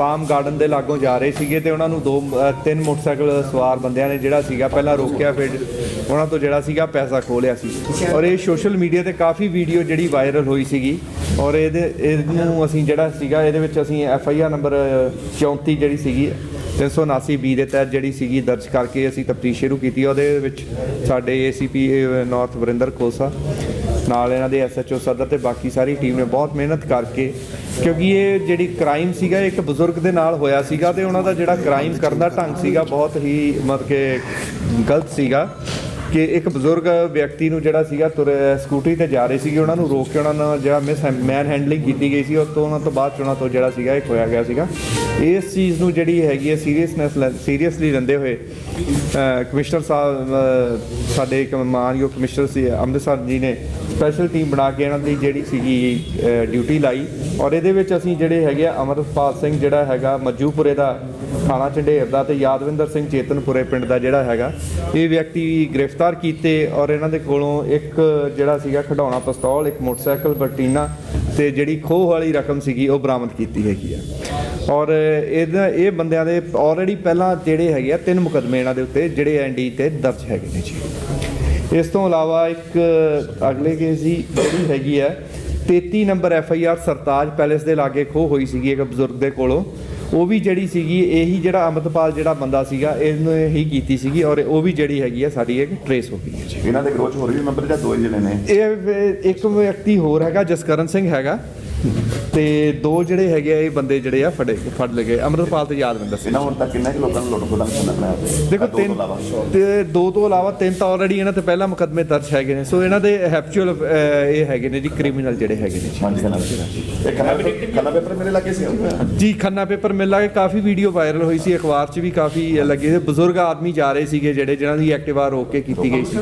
Palm garden ਦੇ ਲਾਗੋਂ ਜਾ ਰਹੇ ਸੀਗੇ ਤੇ ਉਹਨਾਂ ਨੂੰ ਦੋ ਤਿੰਨ ਮੋਟਰਸਾਈਕਲ ਸਵਾਰ ਬੰਦਿਆਂ ਨੇ ਜਿਹੜਾ ਸੀਗਾ, ਪਹਿਲਾਂ ਰੋਕਿਆ, ਫਿਰ ਉਹਨਾਂ ਤੋਂ ਜਿਹੜਾ ਸੀਗਾ ਪੈਸਾ ਖੋਹ ਸੀ। ਔਰ ਇਹ ਸੋਸ਼ਲ ਮੀਡੀਆ ਤੇ ਕਾਫੀ ਵੀਡੀਓ ਜਿਹੜੀ ਵਾਇਰਲ ਹੋਈ ਸੀਗੀ। ਔਰ ਇਹਦੇ, ਇਹਨੂੰ ਅਸੀਂ ਜਿਹੜਾ ਸੀਗਾ, ਇਹਦੇ ਵਿੱਚ ਅਸੀਂ ਐਫ ਆਈ ਆਰ ਨੰਬਰ 34 ਜਿਹੜੀ ਸੀਗੀ 379 ਬੀ ਦੇ ਤਹਿਤ ਜਿਹੜੀ ਸੀਗੀ ਦਰਜ ਕਰਕੇ ਅਸੀਂ ਤਫਤੀਸ਼ ਸ਼ੁਰੂ ਕੀਤੀ। ਉਹਦੇ ਵਿੱਚ ਸਾਡੇ ਏਸੀਪੀ ਨਾਰਥ ਵਰਿੰਦਰ ਖੋਸਾ ਨਾਲ ਇਹਨਾਂ ਦੇ ਐਸਐਚਓ ਸਦਰ ਤੇ ਬਾਕੀ ਸਾਰੀ ਟੀਮ ਨੇ ਬਹੁਤ ਮਿਹਨਤ ਕਰਕੇ, ਕਿਉਂਕਿ ਇਹ ਜਿਹੜੀ ਕ੍ਰਾਈਮ ਸੀਗਾ ਇੱਕ ਬਜ਼ੁਰਗ ਦੇ ਨਾਲ ਹੋਇਆ ਸੀਗਾ ਤੇ ਉਹਨਾਂ ਦਾ ਜਿਹੜਾ ਕ੍ਰਾਈਮ ਕਰਨ ਦਾ ਢੰਗ ਸੀਗਾ, ਬਹੁਤ ਹੀ ਮਤਲਬ ਕਿ ਗਲਤ ਸੀਗਾ। ਕਿ ਇੱਕ ਬਜ਼ੁਰਗ ਵਿਅਕਤੀ ਨੂੰ ਜਿਹੜਾ ਸੀਗਾ ਤੁਰ, ਸਕੂਟਰੀ ਤੇ ਜਾ ਰਹੇ ਸੀਗੇ, ਉਹਨਾਂ ਨੂੰ ਰੋਕ ਕੇ ਉਹਨਾਂ ਨਾਲ ਜਿਹੜਾ ਮਿਸ ਮੈਨ ਹੈਂਡਲਿੰਗ ਕੀਤੀ ਗਈ ਸੀ ਉਸ ਤੋਂ ਉਹਨਾਂ ਤੋਂ ਬਾਅਦ 'ਚ ਉਹਨਾਂ ਤੋਂ ਜਿਹੜਾ ਸੀਗਾ ਇਹ ਖੋਇਆ ਗਿਆ ਸੀਗਾ। ਇਸ ਚੀਜ਼ ਨੂੰ ਜਿਹੜੀ ਹੈਗੀ ਹੈ ਸੀਰੀਅਸਨੈਸ ਸੀਰੀਅਸਲੀ ਲੈਂਦੇ ਹੋਏ ਕਮਿਸ਼ਨਰ ਸਾਹਿਬ ਸਾਡੇ ਇੱਕ ਮਾਨਯੋਗ ਕਮਿਸ਼ਨਰ ਸੀ, ਅੰਮ੍ਰਿਤਸਰ ਜੀ ਨੇ ਸਪੈਸ਼ਲ ਟੀਮ ਬਣਾ ਕੇ ਇਹਨਾਂ ਦੀ ਜਿਹੜੀ ਸੀਗੀ ਡਿਊਟੀ ਲਾਈ। ਔਰ ਇਹਦੇ ਵਿੱਚ ਅਸੀਂ ਜਿਹੜੇ ਹੈਗੇ ਆ ਅਮਰਪਾਲ ਸਿੰਘ, ਜਿਹੜਾ ਹੈਗਾ ਮੱਜੂਪੁਰੇ ਦਾ ਥਾਣਾ ਝੰਡੇਰ ਦਾ ਤੇ ਯਾਦਵਿੰਦਰ ਸਿੰਘ ਚੇਤਨਪੁਰੇ ਪਿੰਡ ਦਾ ਜਿਹੜਾ ਹੈਗਾ, ਇਹ ਵਿਅਕਤੀ ਗ੍ਰਿਫਤਾਰ ਕੀਤੇ ਔਰ ਇਹਨਾਂ ਦੇ ਕੋਲੋਂ ਇੱਕ ਜਿਹੜਾ ਸੀਗਾ ਖਡਾਉਣਾ ਪਿਸਤੌਲ, ਇੱਕ ਮੋਟਰਸਾਈਕਲ ਬਰਟੀਨਾ ਤੇ ਜਿਹੜੀ ਖੋਹ ਵਾਲੀ ਰਕਮ ਸੀਗੀ ਉਹ ਬਰਾਮਦ ਕੀਤੀ ਹੈਗੀ ਆ। ਔਰ ਇਹਦਾ, ਇਹ ਬੰਦਿਆਂ ਦੇ ਆਲਰੇਡੀ ਪਹਿਲਾਂ ਜਿਹੜੇ ਹੈਗੇ ਆ, ਤਿੰਨ ਮੁਕਦਮੇ ਇਹਨਾਂ ਦੇ ਉੱਤੇ ਜਿਹੜੇ ਐਨਡੀ ਤੇ ਦਰਜ ਹੈਗੇ ਨੇ ਜੀ। ਇਸ ਤੋਂ ਇਲਾਵਾ ਇੱਕ ਅਗਲੇ ਕੇਸ ਦੀ ਜਿਹੜੀ ਹੈਗੀ ਆ 33 number F I R Sartaj palace ਦੇ ਲਾਗੇ ਖੋਹ ਹੋਈ ਸੀਗੀ ਇੱਕ ਬਜ਼ੁਰਗ ਦੇ ਕੋਲੋਂ। ਉਹ ਵੀ ਜਿਹੜੀ ਸੀਗੀ ਇਹੀ ਜਿਹੜਾ ਅੰਮ੍ਰਿਤਪਾਲ ਜਿਹੜਾ ਬੰਦਾ ਸੀਗਾ ਇਹਨੂੰ ਹੀ ਕੀਤੀ ਸੀਗੀ ਔਰ ਉਹ ਵੀ ਜਿਹੜੀ ਹੈਗੀ ਆ ਸਾਡੀ ਇੱਕ ਟਰੇਸ ਹੋ ਗਈ ਹੈ। ਜੀ ਇਹਨਾਂ ਦੇ ਗਰੋਚ ਹੋ ਰਹੀ ਹੈ ਮੈਂਬਰ ਜਾਂ ਦੋ ਜਣੇ ਨੇ? ਇਹ ਵ- ਇੱਕ ਵਿਅਕਤੀ ਹੋਰ ਹੈਗਾ ਜਸਕਰਨ ਸਿੰਘ ਹੈਗਾ। ਤੇ ਦੋ ਜਿਹੜੇ ਹੈਗੇ ਆ ਇਹ ਬੰਦੇ ਜਿਹੜੇ ਆ ਫੜੇ ਫੜ ਲਏ ਗਏ। ਅੰਮ੍ਰਿਤਪਾਲ ਤੇ ਯਾਦਵਿੰਦਰ ਸਿੰਘ ਇਹਨਾਂ ਹੁਣ ਤੱਕ ਕਿੰਨੇ ਕੁ ਲੋਕਾਂ ਨੂੰ ਲੁੱਟ ਖੋਦਾ ਕਰਨਾ ਪਿਆ ਦੇਖੋ ਦੋ ਤੋਂ ਤਿੰਨ ਇਲਾਵਾ। ਤੇ ਦੋ ਤੋਂ ਇਲਾਵਾ ਤਿੰਨ ਤਾਂ ਆਲਰੇਡੀ ਇਹਨਾਂ ਤੇ ਪਹਿਲਾਂ ਮੁਕੱਦਮੇ ਦਰਜ ਹੈਗੇ ਨੇ। ਸੋ ਇਹਨਾਂ ਦੇ ਹੈਪਚੁਅਲ ਇਹ ਹੈਗੇ ਨੇ ਜੀ ਕ੍ਰਿਮੀਨਲ ਜਿਹੜੇ ਹੈਗੇ ਨੇ। ਜੀ ਹਾਂਜੀ। ਇਹ ਖੰਨਾ ਪੇਪਰ ਮੇਰੇ ਲੱਗੇ ਸੀ? ਜੀ ਖੰਨਾ ਪੇਪਰ ਮਿਲ ਕੇ ਕਾਫੀ ਵੀਡੀਓ ਵਾਇਰਲ ਹੋਈ ਸੀ। ਅਖਬਾਰ 'ਚ ਵੀ ਕਾਫੀ ਲੱਗੇ ਸੀ। ਬਜ਼ੁਰਗ ਆਦਮੀ ਜਾ ਰਹੇ ਸੀਗੇ ਜਿਹੜੇ ਜਿਨ੍ਹਾਂ ਦੀ ਐਕਟਿਵਾ ਰੋਕ ਕੇ ਕੀਤੀ ਗਈ ਸੀ।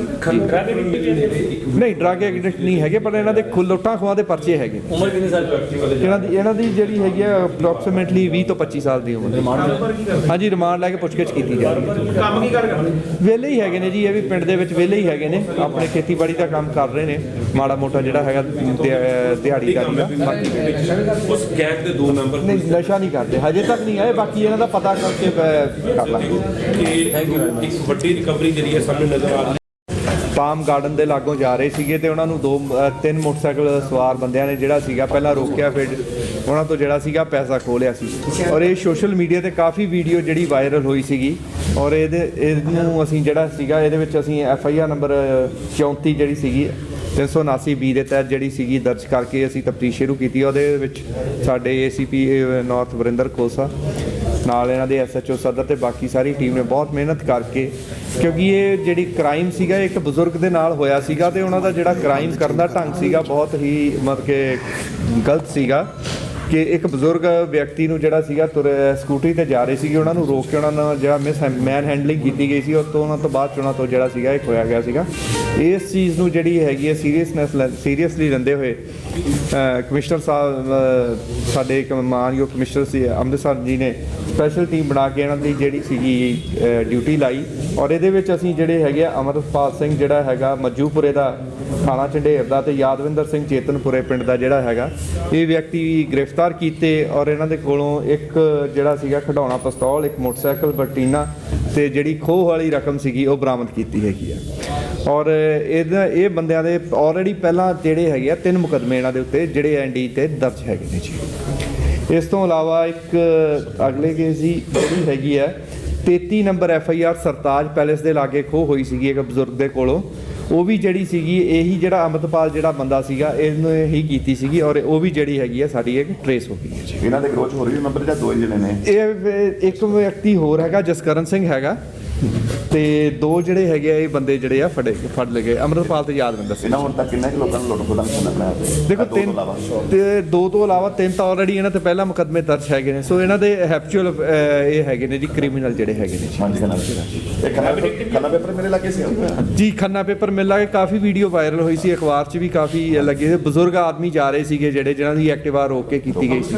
ਨਹੀਂ ਡਰਗ ਐਡਿਕਟ ਨਹੀਂ ਹੈਗੇ ਪਰ ਇਹਨਾਂ ਦੇ ਖੁ- ਲੁੱਟਾਂ ਖੋਹਾਂ ਦੇ ਪਰਚੇ ਹੈਗੇ। ਉਮਰ ਕਿੰਨੀ ਸਾਲ ਇਹਨਾਂ ਦੀ ਇਹਨਾਂ ਦੀ ਜਿਹੜੀ ਹੈਗੀ ਆ ਅਪਰੋਕਸੀਮੇਟਲੀ 20 ਤੋਂ 25 ਸਾਲ ਦੀ ਉਮਰ। ਹਾਂਜੀ ਰਿਮਾਂਡ ਲੈ ਕੇ ਪੁੱਛਗਿੱਛ ਕੀਤੀ ਜਾ ਰਹੀ ਹੈ। ਕੰਮ ਕੀ ਕਰ ਕਰਦੇ ਵਿਹਲੇ ਹੀ ਹੈਗੇ ਨੇ ਜੀ ਇਹ ਵੀ ਪਿੰਡ ਦੇ ਵਿੱਚ ਵਿਹਲੇ ਹੀ ਹੈਗੇ ਨੇ। ਆਪਣੇ ਖੇਤੀਬਾੜੀ ਦਾ ਕੰਮ ਕਰ ਰਹੇ ਨੇ। ਮਾੜਾ ਮੋਟਾ ਜਿਹੜਾ ਹੈਗਾ ਦਿਹਾ- ਦਿਹਾੜੀਦਾਰੀ ਦਾ ਬਾਕੀ। ਉਸ ਗੈਂਗ ਦੇ ਦੋ ਮੈਂਬਰ ਨਹੀਂ ਨਸ਼ਾ ਨਹੀਂ ਕਰਦੇ। ਹਜੇ ਤੱਕ ਨਹੀਂ ਆਏ ਬਾਕੀ ਇਹਨਾਂ ਦਾ ਪਤਾ ਕਰਕੇ ਅਹ, ਕਰ ਲਾਂਗੇ। ਯੂ ਇੱਕ ਵੱਡੀ ਰਿਕਵਰੀ ਜਿਹੜੀ ਹੈ ਸਾਹਮਣੇ ਨਜ਼ਰ ਆ ਰਹੀ ਹੈ ਪਾਮ ਗਾਰਡਨ ਦੇ ਲਾਗੋਂ ਜਾ ਰਹੇ ਸੀਗੇ ਤੇ ਉਹਨਾਂ ਨੂੰ ਦੋ ਤਿੰਨ ਮੋਟਰਸਾਈਕਲ ਸਵਾਰ ਬੰਦਿਆਂ ਨੇ ਜਿਹੜਾ ਸੀਗਾ, ਪਹਿਲਾਂ ਰੋਕਿਆ, ਫਿਰ ਉਹਨਾਂ ਤੋਂ ਜਿਹੜਾ ਸੀਗਾ ਪੈਸਾ ਖੋਹ ਸੀ। ਔਰ ਇਹ ਸੋਸ਼ਲ ਮੀਡੀਆ ਤੇ ਕਾਫੀ ਵੀਡੀਓ ਜਿਹੜੀ ਵਾਇਰਲ ਹੋਈ ਸੀਗੀ। ਔਰ ਇਹਦੇ, ਇਹਨੂੰ ਅਸੀਂ ਜਿਹੜਾ ਸੀਗਾ, ਇਹਦੇ ਵਿੱਚ ਅਸੀਂ ਐਫ ਆਈ ਆਰ ਨੰਬਰ 34 ਜਿਹੜੀ ਸੀਗੀ 379 ਬੀ ਦੇ ਤਹਿਤ ਜਿਹੜੀ ਸੀਗੀ ਦਰਜ ਕਰਕੇ ਅਸੀਂ ਤਫਤੀਸ਼ ਸ਼ੁਰੂ ਕੀਤੀ। ਉਹਦੇ ਵਿੱਚ ਸਾਡੇ ਏਸੀਪੀ ਨਾਰਥ ਵਰਿੰਦਰ ਖੋਸਾ ਨਾਲ ਇਹਨਾਂ ਦੇ ਐਸਐਚਓ ਸਦਰ ਤੇ ਬਾਕੀ ਸਾਰੀ ਟੀਮ ਨੇ ਬਹੁਤ ਮਿਹਨਤ ਕਰਕੇ, ਕਿਉਂਕਿ ਇਹ ਜਿਹੜੀ ਕ੍ਰਾਈਮ ਸੀਗਾ ਇੱਕ ਬਜ਼ੁਰਗ ਦੇ ਨਾਲ ਹੋਇਆ ਸੀਗਾ ਤੇ ਉਹਨਾਂ ਦਾ ਜਿਹੜਾ ਕ੍ਰਾਈਮ ਕਰਨ ਦਾ ਢੰਗ ਸੀਗਾ, ਬਹੁਤ ਹੀ ਮਤਲਬ ਕਿ ਗਲਤ ਸੀਗਾ। ਕਿ ਇੱਕ ਬਜ਼ੁਰਗ ਵਿਅਕਤੀ ਨੂੰ ਜਿਹੜਾ ਸੀਗਾ ਤੁਰ ਸਕੂਟਰੀ ਤੇ ਜਾ ਰਹੇ ਸੀਗੇ, ਉਹਨਾਂ ਨੂੰ ਰੋਕ ਕੇ ਉਹਨਾਂ ਨਾਲ ਜਿਹੜਾ ਮਿਸ ਮੈਨ ਹੈਂਡਲਿੰਗ ਕੀਤੀ ਗਈ ਸੀ ਉਸ ਤੋਂ ਉਹਨਾਂ ਤੋਂ ਬਾਅਦ 'ਚ ਉਹਨਾਂ ਤੋਂ ਜਿਹੜਾ ਸੀਗਾ ਇਹ ਖੋਇਆ ਗਿਆ ਸੀਗਾ। ਇਸ ਚੀਜ਼ ਨੂੰ ਜਿਹੜੀ ਹੈਗੀ ਹੈ ਸੀਰੀਅਸਨੈਸ ਸੀਰੀਅਸਲੀ ਲੈਂਦੇ ਹੋਏ ਕਮਿਸ਼ਨਰ ਸਾਹਿਬ ਸਾਡੇ ਇੱਕ ਮਾਨਯੋਗ ਕਮਿਸ਼ਨਰ ਸੀ, ਅੰਮ੍ਰਿਤਸਰ ਜੀ ਨੇ ਸਪੈਸ਼ਲ ਟੀਮ ਬਣਾ ਕੇ ਇਹਨਾਂ ਦੀ ਜਿਹੜੀ ਸੀਗੀ ਡਿਊਟੀ ਲਾਈ। ਔਰ ਇਹਦੇ ਵਿੱਚ ਅਸੀਂ ਜਿਹੜੇ ਹੈਗੇ ਆ ਅਮਰਪਾਲ ਸਿੰਘ, ਜਿਹੜਾ ਹੈਗਾ ਮੱਜੂਪੁਰੇ ਦਾ ਥਾਣਾ ਝੰਡੇਰ ਦਾ ਤੇ ਯਾਦਵਿੰਦਰ ਸਿੰਘ ਚੇਤਨਪੁਰੇ ਪਿੰਡ ਦਾ ਜਿਹੜਾ ਹੈਗਾ, ਇਹ ਵਿਅਕਤੀ ਗ੍ਰਿਫਤਾਰ ਕੀਤੇ ਔਰ ਇਹਨਾਂ ਦੇ ਕੋਲੋਂ ਇੱਕ ਜਿਹੜਾ ਸੀਗਾ ਖਡਾਉਣਾ ਪਿਸਤੌਲ, ਇੱਕ ਮੋਟਰਸਾਈਕਲ ਬਰਟੀਨਾ ਤੇ ਜਿਹੜੀ ਖੋਹ ਵਾਲੀ ਰਕਮ ਸੀਗੀ ਉਹ ਬਰਾਮਦ ਕੀਤੀ ਹੈਗੀ ਆ। ਔਰ ਇਹਦਾ, ਇਹ ਬੰਦਿਆਂ ਦੇ ਆਲਰੇਡੀ ਪਹਿਲਾਂ ਜਿਹੜੇ ਹੈਗੇ ਆ, ਤਿੰਨ ਮੁਕਦਮੇ ਇਹਨਾਂ ਦੇ ਉੱਤੇ ਜਿਹੜੇ ਐਨਡੀ ਤੇ ਦਰਜ ਹੈਗੇ ਨੇ ਜੀ। ਇਸ ਤੋਂ ਇਲਾਵਾ ਇੱਕ ਅਗਲੇ ਕੇਸ ਦੀ ਜਿਹੜੀ ਹੈਗੀ ਆ 33 number F I R Sartaj palace ਦੇ ਲਾਗੇ ਖੋਹ ਹੋਈ ਸੀਗੀ ਇੱਕ ਬਜ਼ੁਰਗ ਦੇ ਕੋਲੋਂ। ਉਹ ਵੀ ਜਿਹੜੀ ਸੀਗੀ ਇਹੀ ਜਿਹੜਾ ਅੰਮ੍ਰਿਤਪਾਲ ਜਿਹੜਾ ਬੰਦਾ ਸੀਗਾ ਇਹਨੂੰ ਹੀ ਕੀਤੀ ਸੀਗੀ ਔਰ ਉਹ ਵੀ ਜਿਹੜੀ ਹੈਗੀ ਆ ਸਾਡੀ ਇੱਕ ਟਰੇਸ ਹੋ ਗਈ ਹੈ ਜੀ। ਇਹਨਾਂ ਦੇ ਗਰੋਚ ਹੋ ਰਹੀ ਹੈ ਮੈਂਬਰ ਜਾਂ ਦੋ ਹੀ ਜਣੇ ਨੇ? ਇਹ ਵ- ਇੱਕ ਵਿਅਕਤੀ ਹੋਰ ਹੈਗਾ ਜਸਕਰਨ ਸਿੰਘ ਹੈਗਾ। ਤੇ ਦੋ ਜਿਹੜੇ ਹੈਗੇ ਆ ਇਹ ਬੰਦੇ ਜਿਹੜੇ ਆ ਫੜੇ ਫੜ ਲਏ ਗਏ। ਅੰਮ੍ਰਿਤਪਾਲ ਤੇ ਯਾਦਵਿੰਦਰ ਸਿੰਘ ਇਹਨਾਂ ਹੁਣ ਤੱਕ ਕਿੰਨੇ ਕੁ ਲੋਕਾਂ ਨੂੰ ਲੁੱਟ ਖੋਦਾ ਕਰਨਾ ਪਿਆ? ਦੇਖੋ ਦੋ ਤਿੰਨ ਤੋਂ ਇਲਾਵਾ। ਤੇ ਦੋ ਤੋਂ ਇਲਾਵਾ ਤਿੰਨ ਤਾਂ ਆਲਰੇਡੀ ਇਹਨਾਂ ਤੇ ਪਹਿਲਾਂ ਮੁਕੱਦਮੇ ਦਰਜ ਹੈਗੇ ਨੇ। ਸੋ ਇਹਨਾਂ ਦੇ ਹੈਪਚੁਅਲ ਇਹ ਹੈਗੇ ਨੇ ਜੀ ਕ੍ਰਿਮੀਨਲ ਜਿਹੜੇ ਹੈਗੇ ਨੇ ਹਾਂਜੀ ਖੰਨਾ ਇਹ ਖੰਨਾ ਪੇਪਰ ਖੰਨਾ ਪੇਪਰ ਮੇਰੇ ਲੱਗੇ ਸੀ। ਜੀ ਖੰਨਾ ਪੇਪਰ ਮਿਲ ਕੇ ਕਾਫੀ ਵੀਡੀਓ ਵਾਇਰਲ ਹੋਈ ਸੀ ਅਖਬਾਰ 'ਚ ਵੀ ਕਾਫੀ ਲੱਗੇ ਸੀ ਬਜ਼ੁਰਗ ਆਦਮੀ ਜਾ ਰਹੇ ਸੀਗੇ ਜਿਹੜੇ ਜਿਨ੍ਹਾਂ ਦੀ ਐਕਟਿਵਾ ਰੋਕ ਕੇ ਕੀਤੀ ਗਈ ਸੀ।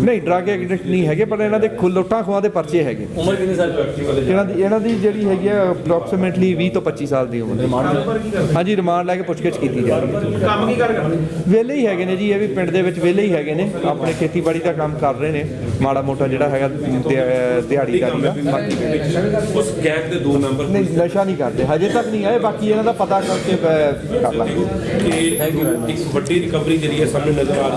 ਨਹੀਂ ਡਰਗ ਐਡਿਕਟ ਨਹੀਂ ਹੈਗੇ ਪਰ ਇਹਨਾਂ ਦੇ ਖੁ- ਲੁੱਟਾਂ ਖੋਹਾਂ ਦੇ ਪਰਚੇ ਹੈਗੇ। ਉਮਰ ਕਿੰਨੀ ਸਾਲ ਦੀ ਹੈ? ਇਹਨਾਂ ਦੀ ਇਹਨਾਂ ਦੀ ਜਿਹੜੀ ਹੈਗੀ ਆ ਅਪਰੋਕਸੀਮੇਟਲੀ 20 ਤੋਂ 25 ਸਾਲ ਦੀ ਉਮਰ। ਹਾਂਜੀ ਰਿਮਾਂਡ ਲੈ ਕੇ ਪੁੱਛਗਿੱਛ ਕੀਤੀ ਜਾ ਰਹੀ ਹੈ। ਕੰਮ ਕੀ ਕਰ ਕਰਦੇ? ਵਿਹਲੇ ਹੀ ਹੈਗੇ ਨੇ ਜੀ ਇਹ ਵੀ ਪਿੰਡ ਦੇ ਵਿੱਚ ਵਿਹਲੇ ਹੀ ਹੈਗੇ ਨੇ। ਆਪਣੇ ਖੇਤੀਬਾੜੀ ਦਾ ਕੰਮ ਕਰ ਰਹੇ ਨੇ। ਮਾੜਾ ਮੋਟਾ ਜਿਹੜਾ ਹੈਗਾ ਦਿਹਾ- ਦਿਹਾੜੀਦਾਰੀ ਦਾ ਬਾਕੀ। ਉਸ ਗੈਂਗ ਦੇ ਦੋ ਮੈਂਬਰ ਨਹੀਂ ਨਸ਼ਾ ਨਹੀਂ ਕਰਦੇ। ਹਜੇ ਤੱਕ ਨਹੀਂ ਆਏ ਬਾਕੀ ਇਹਨਾਂ ਦਾ ਪਤਾ ਕਰਕੇ ਕਰ ਲਾਂਗੇ। ਕਿ ਇੱਕ ਵੱਡੀ ਰਿਕਵਰੀ ਜਿਹੜੀ ਹੈ ਸਾਹਮਣੇ ਨਜ਼ਰ ਆ ਰਹੀ